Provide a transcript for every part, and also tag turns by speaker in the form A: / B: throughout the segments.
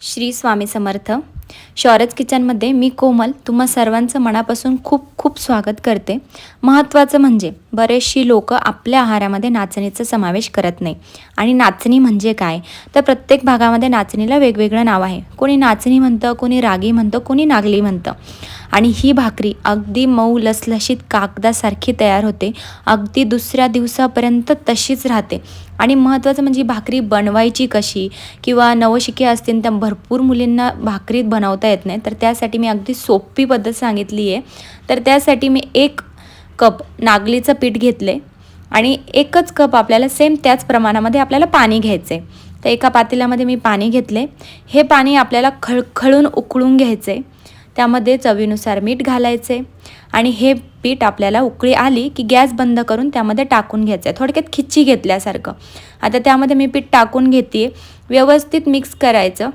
A: श्री स्वामी समर्थ. शौरज किचनमध्ये मी कोमल तुम्हा सर्वांचं मनापासून खूप खूप स्वागत करते. महत्त्वाचं म्हणजे बरेचशी लोक आपल्या आहारामध्ये नाचणीचा समावेश करत नाही. आणि नाचणी म्हणजे काय? तर प्रत्येक भागामध्ये नाचणीला वेगवेगळं नाव आहे. कोणी नाचणी म्हणतं कोणी रागी म्हणतं कोणी नागली म्हणतं. आणि ही भाकरी अगदी मऊ लसलशीत कागदासारखी तयार होते. अगदी दुसऱ्या दिवसापर्यंत तशीच राहते. आणि महत्त्वाचं म्हणजे भाकरी बनवायची कशी? किंवा नवशिके असतील तर भरपूर मुलींना भाकरीत बनवता येत नाही. तर त्यासाठी मी अगदी सोपी पद्धत सांगितली आहे तर त्यासाठी मी एक कप नागलीचं पीठ घेतले आणि एकच कप आपल्याला सेम त्याच प्रमाणामध्ये आपल्याला पाणी घ्यायचं. आहे तर एका पातेल्यामध्ये मी पाणी घेतले. हे पाणी आपल्याला खळखळून उकळून घ्यायचे. त्यामध्ये चवीनुसार मीठ घालायचे आणि हे पीठ आपल्याला उकळी आली की गॅस बंद करून त्यामध्ये टाकून घ्यायचं. आहे थोडक्यात खिच्ची घेतल्यासारखं. आता त्यामध्ये मी पीठ टाकून घेते व्यवस्थित मिक्स करायचं.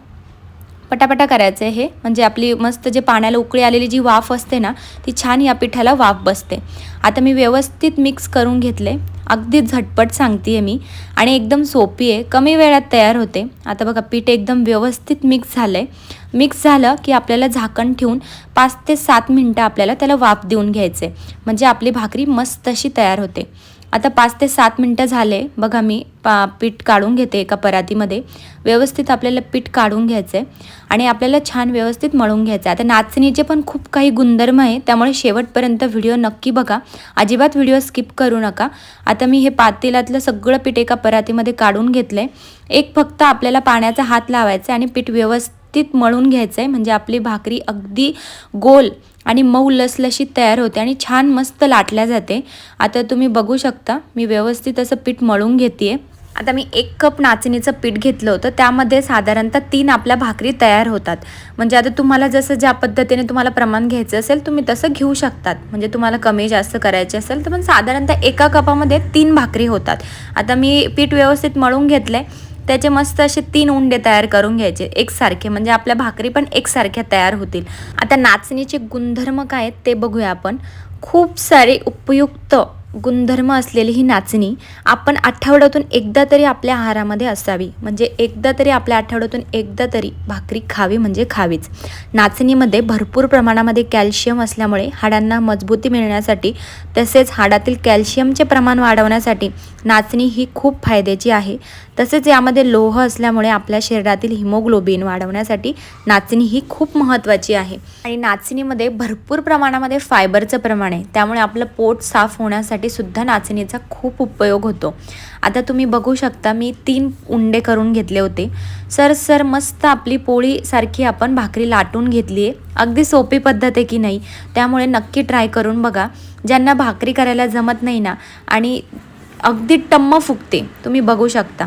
A: पटापटा करायचं आहे हे. म्हणजे आपली मस्त जे पाण्याला उकळी आलेली जी वाफ असते ना ती छान या पिठाला वाफ बसते. आता मी व्यवस्थित मिक्स करून घेतले. अगदी झटपट सांगते आहे मी. आणि एकदम सोपी आहे. कमी वेळात तयार होते. आता बघा पीठ एकदम व्यवस्थित मिक्स झालं आहे मिक्स झालं की आपल्याला झाकण ठेवून पाच ते सात मिनटं आपल्याला त्याला वाफ देऊन घ्यायचे म्हणजे आपली भाकरी मस्त अशी तयार होते. आता पाच ते सात मिनटं झाले. बघा मी पा पीठ काढून घेते एका परातीमध्ये. व्यवस्थित आपल्याला पीठ काढून घ्यायचं आहे आणि आपल्याला छान व्यवस्थित मळून घ्यायचं आहे आता नाचणीचे पण खूप काही गुणधर्म आहे त्यामुळे शेवटपर्यंत व्हिडिओ नक्की बघा. अजिबात व्हिडिओ स्किप करू नका. आता मी हे पातेलातलं सगळं पीठ एका परातीमध्ये काढून घेतलं आहे एक फक्त आपल्याला पाण्याचा हात लावायचा आणि पीठ व्यवस्थित मळून घ्यायचं आहे म्हणजे आपली भाकरी अगदी गोल आणि मऊ लसलशीत तयार होते आणि छान मस्त लाटल्या जाते. आता तुम्ही बघू शकता मी व्यवस्थित असं पीठ मळून घेते आता मी एक कप नाचणीचं पीठ घेतलं होतं. त्यामध्ये साधारणतः तीन आपल्या भाकरी तयार होतात. म्हणजे आता तुम्हाला जसं ज्या पद्धतीने तुम्हाला प्रमाण घ्यायचं असेल तुम्ही तसं घेऊ शकतात. म्हणजे तुम्हाला कमी जास्त करायचे असेल तर पण साधारणतः एका कपामध्ये तीन भाकरी होतात. आता मी पीठ व्यवस्थित मळून घेतलं आहे त्याचे मस्त असे तीन उंडे तयार करून घ्यायचे एकसारखे. म्हणजे आपल्या भाकरी पण एकसारख्या तयार होतील. आता नाचणीचे गुणधर्म काय आहेत ते बघूया आपण. खूप सारे उपयुक्त गुणधर्म असलेली ही नाचणी आपण आठवड्यातून एकदा तरी आपल्या आहारामध्ये असावी. म्हणजे एकदा तरी आपल्या आठवड्यातून एकदा तरी भाकरी खावी म्हणजे खावीच. नाचणीमध्ये भरपूर प्रमाणामध्ये कॅल्शियम असल्यामुळे हाडांना मजबूती मिळण्यासाठी तसेच हाडातील कॅल्शियमचे प्रमाण वाढवण्यासाठी नाचणी ही खूप फायद्याची आहे. तसेच यामध्ये लोह असल्यामुळे आपल्या शरीरातील हिमोग्लोबिन वाढवण्यासाठी नाचणी ही खूप महत्त्वाची आहे. आणि नाचणीमध्ये भरपूर प्रमाणामध्ये फायबरचं प्रमाण आहे. त्यामुळे आपलं पोट साफ होण्यासाठी सुद्धा नाचणीचा खूप उपयोग होतो. आता तुम्ही बघू शकता मी तीन उंडे करून घेतले होते. सर सर मस्त आपली पोळीसारखी आपण भाकरी लाटून घेतली आहे अगदी सोपी पद्धत आहे की नाही? त्यामुळे नक्की ट्राय करून बघा. ज्यांना भाकरी करायला जमत नाही ना आणि अगदी टम्म फुगते. तुम्ही बघू शकता.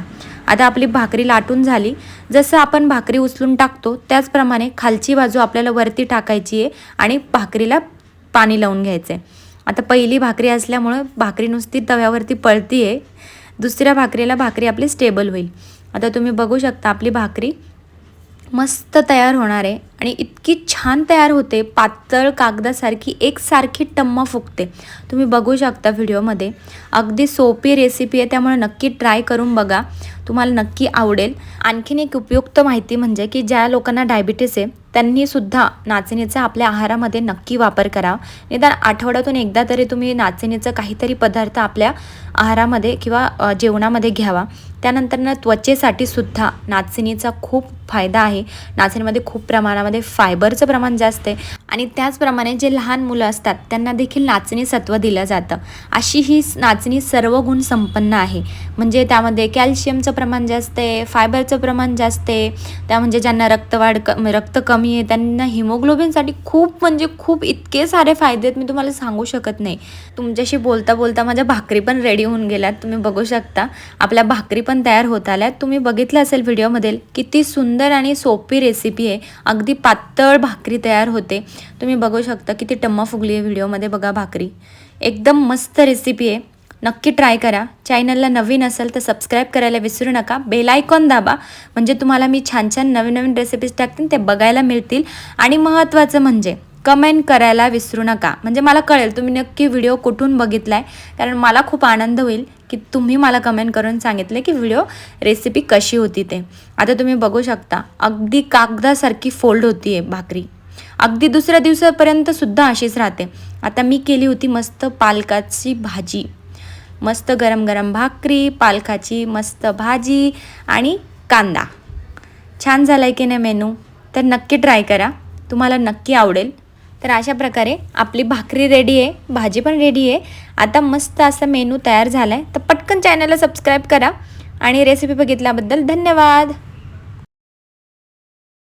A: आता आपली भाकरी लाटून झाली. जसं आपण भाकरी उचलून टाकतो त्याचप्रमाणे खालची बाजू आपल्याला वरती टाकायची आहे आणि भाकरीला पाणी लावून घ्यायचं आहे. आता पहिली भाकरी असल्यामुळं भाकरी नुसती तव्यावरती पळती आहे दुसऱ्या भाकरीला भाकरी आपली स्टेबल होईल. आता तुम्ही बघू शकता आपली भाकरी मस्त तयार होणार आहे. आणि इतकी छान तयार होते. पातळ कागदासारखी एकसारखी टम्म फुगते. तुम्ही बघू शकता व्हिडिओमध्ये. अगदी सोपी रेसिपी आहे त्यामुळे नक्की ट्राय करून बघा. तुम्हाला नक्की आवडेल. आणखीन एक उपयुक्त माहिती म्हणजे की ज्या लोकांना डायबिटीस आहे त्यांनीसुद्धा नाचणीचा आपल्या आहारामध्ये नक्की वापर करा. निदान आठवड्यातून एकदा तरी तुम्ही नाचणीचं काहीतरी पदार्थ आपल्या आहारामध्ये किंवा जेवणामध्ये घ्यावा. त्यानंतर त्वचेसाठी सुद्धा नाचणीचा खूप फायदा आहे. नाचणीमध्ये खूप प्रमाणामध्ये फायबरचं प्रमाण जास्त आहे. आणि त्याचप्रमाणे जे लहान मुलं असतात त्यांना देखील नाचणी सत्व दिलं जातं. अशी ही नाचणी सर्व गुण संपन्न आहे. म्हणजे त्यामध्ये कॅल्शियमचं प्रमाण जास्त आहे फायबरचं प्रमाण जास्त आहे. त्या म्हणजे ज्यांना रक्तवाढ क रक्त कमी आहे. त्यांना हिमोग्लोबिनसाठी खूप म्हणजे खूप इतके सारे फायदे आहेत मी तुम्हाला सांगू शकत नाही. तुमच्याशी बोलता बोलता माझ्या भाकरी पण रेडी होऊन गेल्यात. तुम्ही बघू शकता. आपल्या भाकरी पण तयार होत आल्यात. तुम्ही बघितलं असेल व्हिडिओमध्ये किती सुंदर आणि सोपी रेसिपी आहे. अगदी पातळ भाकरी तयार होते. तुम्ही बघू शकता किती टम्मा फुगली आहे व्हिडिओमध्ये बघा भाकरी. एकदम मस्त रेसिपी आहे. नक्की ट्राय करा. चॅनलला नवीन असेल तर सबस्क्राईब करायला विसरू नका. बेल आयकॉन दाबा. म्हणजे तुम्हाला मी छान छान नवीन नवीन रेसिपीज टाकते ते बघायला मिळतील. आणि महत्त्वाचं म्हणजे कमेंट करायला विसरू नका. म्हणजे मला कळेल तुम्ही नक्की व्हिडिओ कुठून बघितला आहे कारण मला खूप आनंद होईल की तुम्ही मला कमेंट करून सांगितले की व्हिडिओ रेसिपी कशी होती ते. आता तुम्ही बघू शकता अगदी कागदासारखी फोल्ड होती आहे भाकरी. अगदी दुसऱ्या दिवसापर्यंत सुद्धा अशीच राहते. आता मी केली होती मस्त पालकाची भाजी. मस्त गरम गरम भाकरी पालकाची मस्त भाजी आणि कांदा. छान झाला आहे की नाही मेनू? तर नक्की ट्राय करा. तुम्हाला नक्की आवडेल. तर अशा प्रकारे आपली भाकरी रेडी आहे भाजी पण रेडी आहे. आता मस्त असा मेनू तयार झाला आहे तर पटकन चॅनलला सबस्क्राईब करा आणि रेसिपी बघितल्याबद्दल धन्यवाद.